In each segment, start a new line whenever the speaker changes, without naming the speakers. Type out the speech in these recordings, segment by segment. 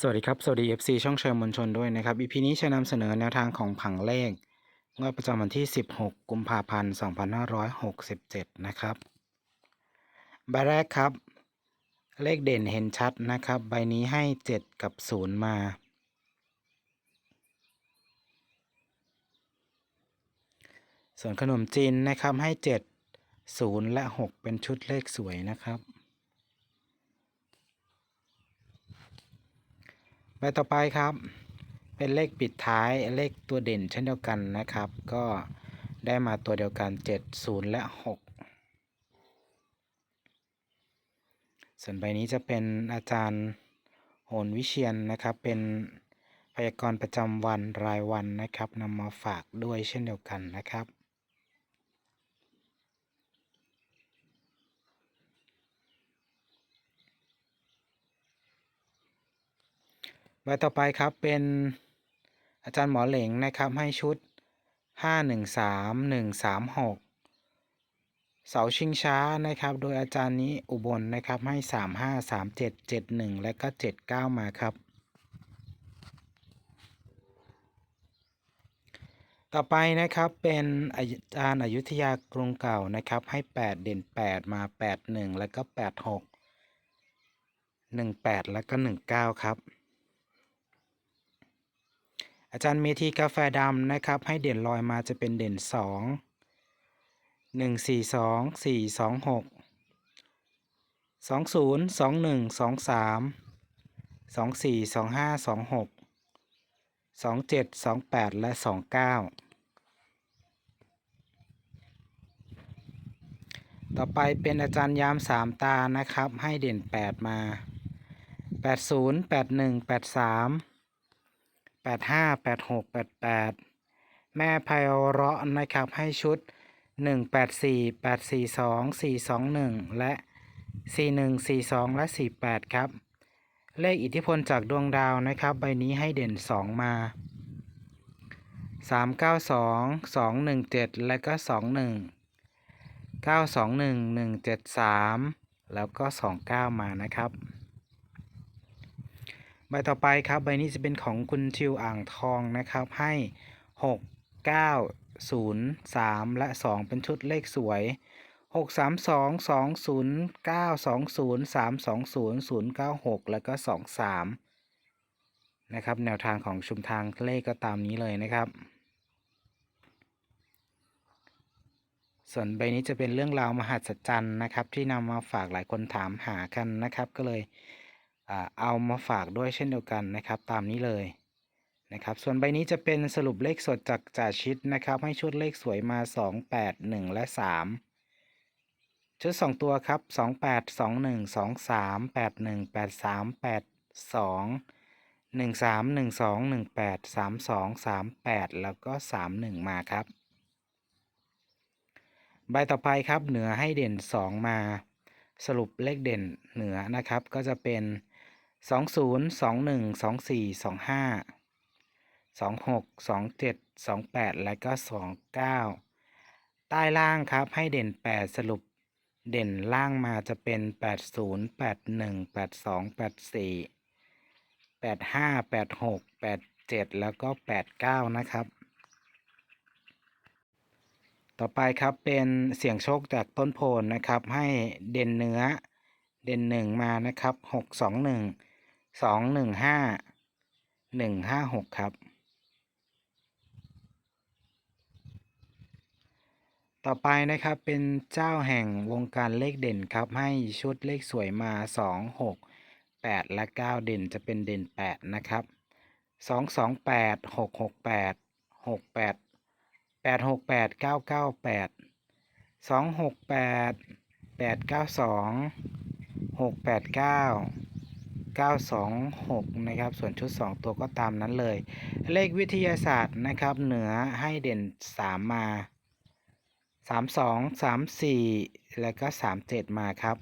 สวัสดีครับ สวัสดี FC ช่องเชิญมวลชนด้วยนะครับ EP นี้จะนำเสนอแนวทางของผังเลขงวดประจำวันที่ 16 กุมภาพันธ์ 2567 นะครับ ใบแรกครับ เลขเด่นเห็นชัดนะครับ ใบนี้ให้ 7 กับ 0 มา ส่วนขนมจีนนะครับให้ 7 0 และ 6 เป็นชุดเลขสวยนะครับ ใบต่อไปครับ เป็นเลขปิดท้ายเลขตัวเด่นเช่นเดียวกันนะครับ ก็ได้มาตัวเดียวกัน 7 0 และ 6 ส่วนใบนี้จะเป็นอาจารย์โหนวิเชียนนะครับ เป็นพยากรณ์ประจำวันรายวันนะครับนำมาฝากด้วยเช่นเดียวกันนะครับ ใบต่อไปครับเป็นอาจารย์หมอเหลงนะครับให้ชุด 5 1 3 1 3 6 เสาชิงช้านะครับ โดยอาจารย์นี้อุบลนะครับให้ 3 5 3 7 7 1 และก็ 7 9 มาครับ ต่อไปนะครับเป็นอาจารย์อยุธยากรุงเก่านะครับให้ 8 เด่น 8 มา 8 1 แล้วก็ 8 6 1 8 แล้วก็ 1 9 ครับ อาจารย์เมธีกาแฟดำนะครับ ให้เด่นลอยมาจะเป็นเด่นสองหนึ่งสี่สองสี่สองหกสองศูนย์สองหนึ่งสองสามสองสี่สองห้าสองหกสองเจ็ดสองแปดและสองเก้าต่อไปเป็นอาจารย์ยามสามตานะครับ ให้เด่นแปดมาแปดศูนย์ แปดห้าแปดหกแปดแปดแม่ไพเราะนะครับให้ชุดหนึ่งแปดสี่แปดสี่สองสี่สองหนึ่งและสี่หนึ่งสี่สองและสี่แปดครับ เลขอิทธิพลจากดวงดาวนะครับ ใบนี้ให้เด่นสองมาสามเก้าสองสองหนึ่งเจ็ดและก็สองหนึ่งเก้าสองหนึ่งหนึ่งเจ็ดสามแล้วก็สองเก้ามานะครับ ใบต่อไปครับใบนี้จะเป็นของคุณทิวอ่างทองนะครับ ให้6 9 0 3และ2เป็นชุดเลขสวย6 3 2 2 0 9 2 0 3 2 0 0 9 6แล้วก็2 3นะครับ แนวทางของชุมทางเลขก็ตามนี้เลยนะครับ ส่วนใบนี้จะเป็นเรื่องราวมหัศจรรย์นะครับ ที่นำมาฝากหลายคนถามหากันนะครับ ก็เลย เอามาฝากด้วยเช่นเดียวกันนะครับ ตามนี้เลยนะครับ ส่วนใบนี้จะเป็นสรุปเลขสดจากจ่าชิดนะครับ ให้ชุดเลขสวยมา 2 8 1 และ 3 ชุด 2 ตัวครับ 2 8 2 1 2 3 8 1 8 3 8 2 1 3 1 2 1 8 3 2 3 8 แล้วก็ 3 1 มาครับ ใบต่อไปครับเหนือให้เด่น 2 มา สรุปเลขเด่นเหนือนะครับ ก็จะเป็น สองศูนย์สองหนึ่งสองสี่สองห้าสองหกสองเจ็ดสองแปดและก็สองเก้าใต้ล่างครับให้เด่นแปดสรุปเด่นล่างมาจะเป็นแปดศูนย์แปดหนึ่งแปดสองแปดสี่แปดห้าแปดหกแปดเจ็ดแล้วก็แปดเก้านะครับ ต่อไปครับเป็นเสียงโชคจากต้นโพนนะครับ ให้เด่นเนื้อเด่นหนึ่งมานะครับหกสองหนึ่ง สองหนึ่งห้าหนึ่งห้าหกครับ ต่อไปนะครับเป็นเจ้าแห่งวงการเลขเด่นครับ ให้ชุดเลขสวยมาสองหกแปดและเก้าเด่นจะเป็นเด่นแปดนะครับสองสองแปดหกหกแปดหกแปดแปดหกแปดเก้าเก้าแปดสองหกแปดแปดเก้าสองหกแปดเก้า 926 นะครับ ส่วนชุด 2 ตัวก็ตามนั้นเลย เลขวิทยาศาสตร์นะครับ เหนือให้เด่น 3 มา 32 34 แล้วก็ 37 มาครับ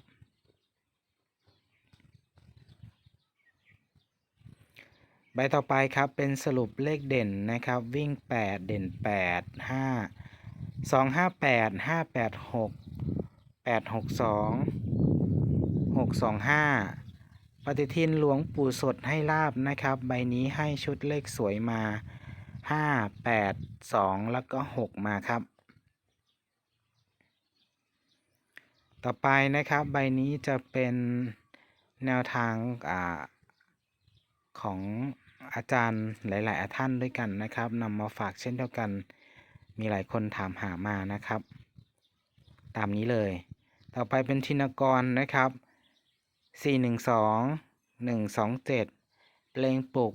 ใบต่อไปครับเป็นสรุปเลขเด่นนะครับ วิ่ง 8 เด่น 8 5 2 5 8 5 8 6 8 6 2 6 2 5 ปฏิทินหลวงปู่สดให้ลาบนะครับ ใบนี้ให้ชุดเลขสวยมา5 8 2แล้วก็6มาครับ ต่อไปนะครับใบนี้จะเป็นแนวทางอของอาจารย์หลายๆท่านด้วยกันนะครับนำมาฝากเช่นเดียวกัน มีหลายคนถามหามานะครับ ตามนี้เลย ต่อไปเป็นธินกรนะครับ 412 127เพลงปลุก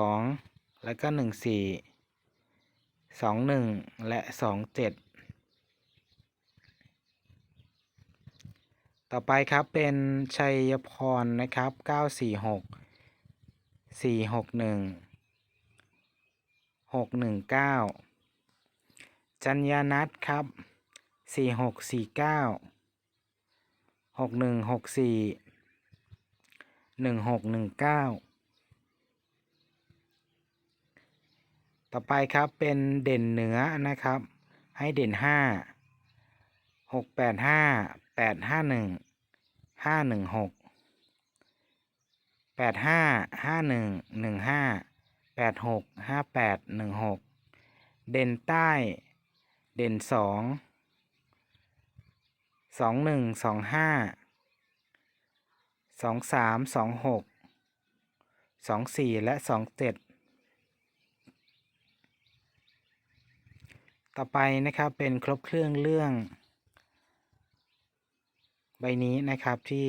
12แล้วก็14 21และ27ต่อไปครับเป็นชัยพรนะครับ946 461 619จัญญานัทครับ 4649 6164 1619ต่อไปครับเป็นเด่นเหนือนะครับ ให้เด่น5 685 851 516 85 51 15 86 58 16เด่นใต้ เด่น 2 21 25 23 26 24และ27ต่อไปนะครับเป็นครบเครื่องเรื่อง ใบนี้นะครับที่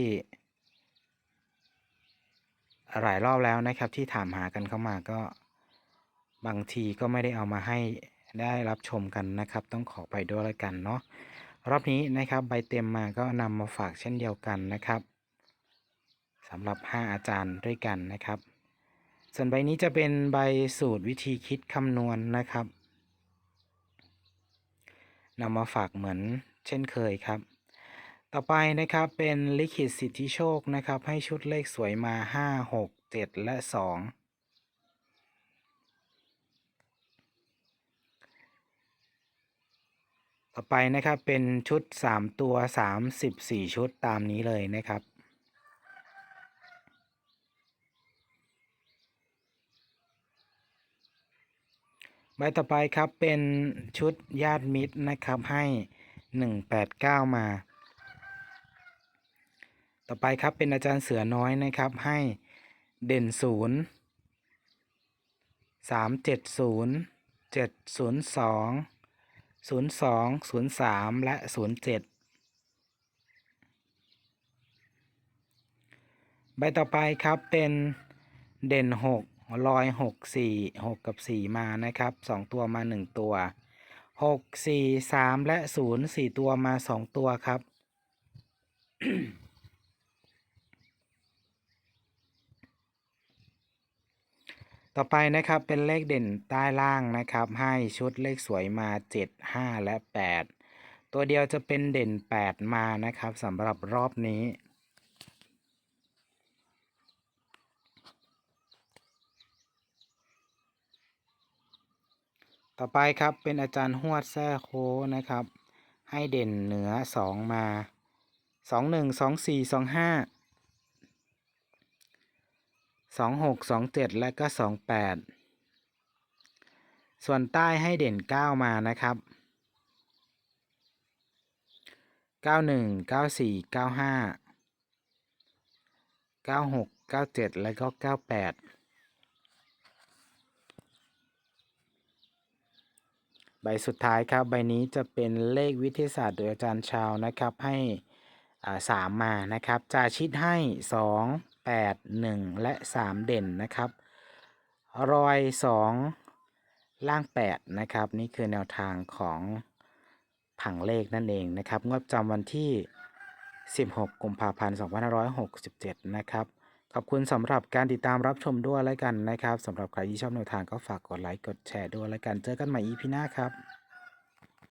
หลายรอบแล้วนะครับที่ถามหากันเข้ามาก็บางทีก็ไม่ได้เอามาให้ได้รับชมกันนะครับ ต้องขอไปด้วยแล้วกันเนาะ รอบนี้นะครับใบเต็มมาก็นำมาฝากเช่นเดียวกันนะครับสำหรับ 5 อาจารย์ด้วยกันนะครับ ส่วนใบนี้จะเป็นใบสูตรวิธีคิดคำนวณนะครับนำมาฝากเหมือนเช่นเคยครับ ต่อไปนะครับเป็นลิขิตสิทธิโชคนะครับ ให้ชุดเลขสวยมา 5 6 7 และ 2 ต่อไปนะครับเป็นชุด 3 ตัว 34 ชุดตามนี้เลยนะครับใบต่อไปครับเป็นชุดญาติมิตรนะครับให้ 189 มา ต่อไปครับเป็นอาจารย์เสือน้อยนะครับให้เด่นศูนย์ สามเจ็ดศูนย์เจ็ดศูนย์สองศูนย์สองศูนย์สามและศูนย์เจ็ดใบต่อไปครับเป็นเด่นหกลอยหกสี่หกกับสี่มานะครับสองตัวมาหนึ่งตัวหกสี่สามและศูนย์สี่ตัวมาสองตัวครับ ต่อไปนะครับเป็นเลขเด่นใต้ล่างนะครับ ให้ชุดเลขสวยมา 7 5 และ 8 ตัวเดียวจะเป็นเด่น 8 มานะครับสำหรับรอบนี้ต่อไปครับเป็นอาจารย์หวดแซ่โคนะครับ ให้เด่นเหนือ 2 มา 2 1 2 4 2 5 สองหกสองเจ็ดและก็สองแปดส่วนใต้ให้เด่นเก้ามานะครับเก้าหนึ่งเก้าสี่เก้าห้าเก้าหกเก้าเจ็ดและก็เก้าแปดใบสุดท้ายครับ ใบนี้จะเป็นเลขวิทยาศาสตร์โดยอาจารย์ชาวนะครับให้สามมานะครับจาชิดให้สอง 8 1 และ 3 เด่นนะครับ รอย 2 ล่าง 8 นะครับ นี่คือแนวทางของผังเลขนั่นเองนะครับงวดจำวันที่ 16 กุมภาพันธ์ 2567 นะครับ ขอบคุณสำหรับการติดตามรับชมด้วยแล้วกันนะครับสำหรับใครที่ชอบแนวทางก็ฝากกดไลค์กดแชร์ด้วยแล้วกันเจอกันใหม่ EP หน้าครับ